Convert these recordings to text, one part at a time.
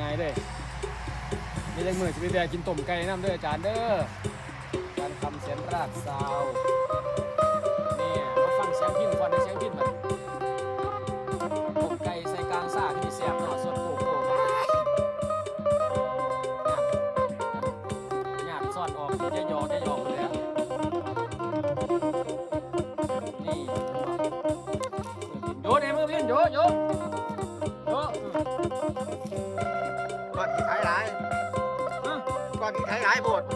ง่ายๆเลยมีเล็กมือจะไปแบกกินต้มไก่น้ำด้ออาจารย์เด้ออารย์คำเสียนรากซาวนี่มาฟังเสียงพินก่อนในเสียงพินมันต้มไก่ใส่กลางซ่าที่เสียบเนาะสดโกโก้หยาบซ่อนออกจะยอจะยอเลยนี่โยนในมือพินโยโยโย้ายโบสถ์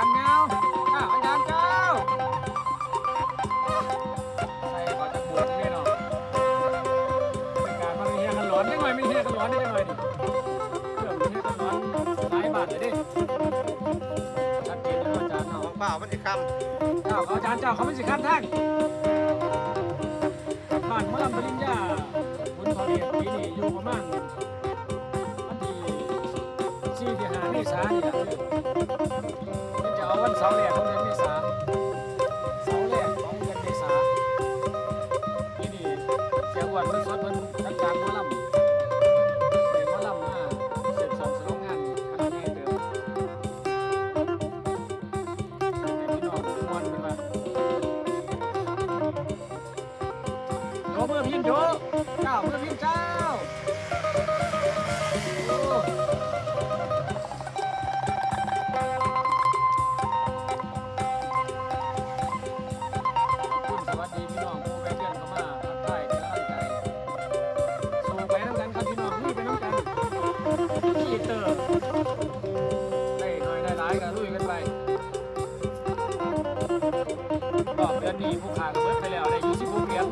าจานเงาอ้าวอาจารย์เจ้าใส่ขอจะบวชนี่เนาะเป็นการมันเฮียกันหลอนได้หน่อยไม่เฮียกันหลอนได้หน่อยดิเรื่องเฮียกันหลอนหลายบาทเลยดิชัดเจนเลยอาจารย์เนาะของเปล่ามันจะคเจ้าเขาอาจารย์เจ้าเขาไม่สิคันท่านบ้านเมื่อลำปริญญาบุญทอเรียนปีนี้อยู่ประมาณวันที่สี่ที่ห้าเมษายนนี่แหละมันจะ เอาวเสาร์แรกของเดือนเมษาเสาร์แรกของเดือนเมษาปีนี้เสียงวันมันสดมันทั้งกลางหมอลำเด็กหมอลำมาเสร็จสองสนองงานครั้งแรกเดิมให้พี่น้องม่วนกันมาโยเมื่อพิมพ์โยเจ้าวเมื่อพิมพ์จ้า ก็ลุยกันไปรอบเดือนนี้ผู้ขาก็เบิดไปแล้วได้ยี่สิบหกเหรียญ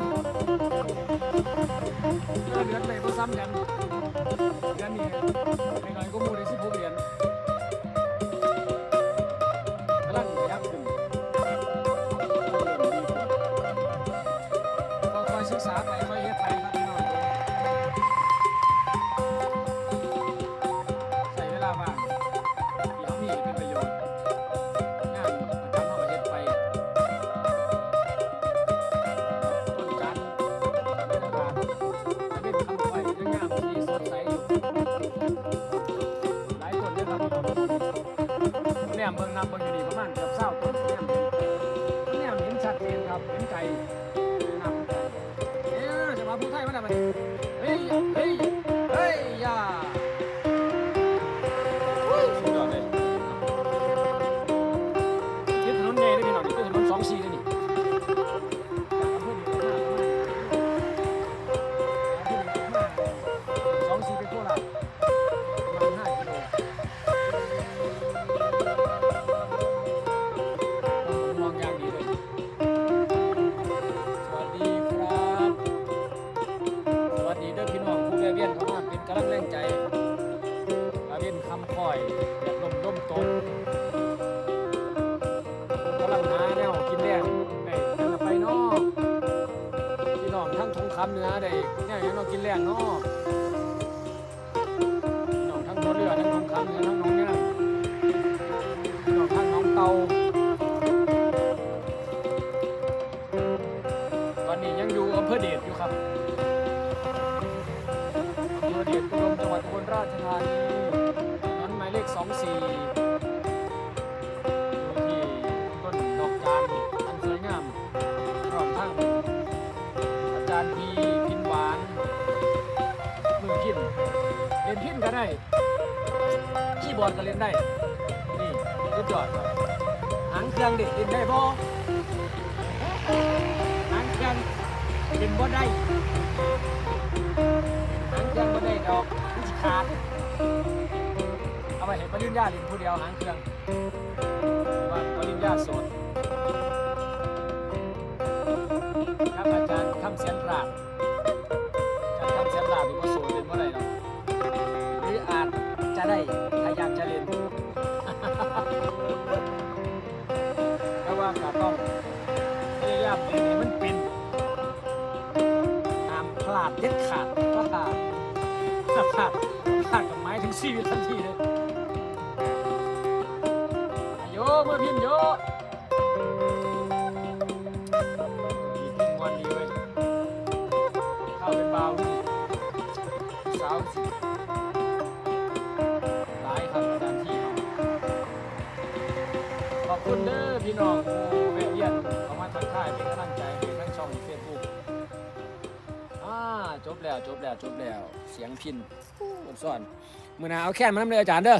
เดือนไปก็ซ้ำกัน เห็นใจนครับเห็นไก่นำไก่เอ๊ะจะมาพูดไทยมาได้ไหม คำคอยแบบลมลมตกกำลังหาแนวกินแดงในนั่นละไปนอกพี่น้องทั้งทงคำเหนือได้แนวอยังนอกินแรงนาะน้องทั้งตัวเรือทั้งน้องคำทั้งน้องเนี่ยน้องทั้งน้องเตาตอนนี้ยังอยู่อำเภอเดชอยู่ครับอำเภอเดชอุดมจังหวัดอุบลราชธานี นหมายเลข24อยู่ที่ต้นดอกจานอันสวยงามพร้อมทั้งอาจารย์พีพินหวานมือพินเล่นพินก็ได้คีย์บอร์ดก็เล่นได้ นี่สุดยอดครับหางเครื่องดิเล่นได้บ่หางเครื่องเล่นบ่ได้หางเครื่องบ่ได้ดอกมันสิขาด ไปเห็นปริญญาเล่นผู้เดียวหางเครื่องว่าปริญญาโสดครับอาจารย์ทำเสียงปราบอาจารย์ทำเสียงปราบนี่บ่โสดเล่นบ่อได้ดอกหรืออาจจะได้ถ้ายากจะเล่นแต่ว่าก็ต้องพยายามเล่นให้มันเป็นห้ามพลาดเด็ดขาดว่าพลาดพลาดพลาดกับไม้ถึงชีวิตทันทีเลย ยเมื่อพิมพ์โยมีพิมพ์วันนี้เว้ยเข้าไปเป็นบาวนี่สาวสิหลายครับอาจารย์ที่ขอบคุณเด้อพี่น้องผู้แวะเวียนเขามาทักทายเป็นกำลังใจให้ทั้งช่องเฟซบุ๊กอ่าจบแล้วจบแล้วจบแล้วเสียงพินบนซ่อนมือหนาเอาแค่นมาน้ำเลยอาจารย์เด้อ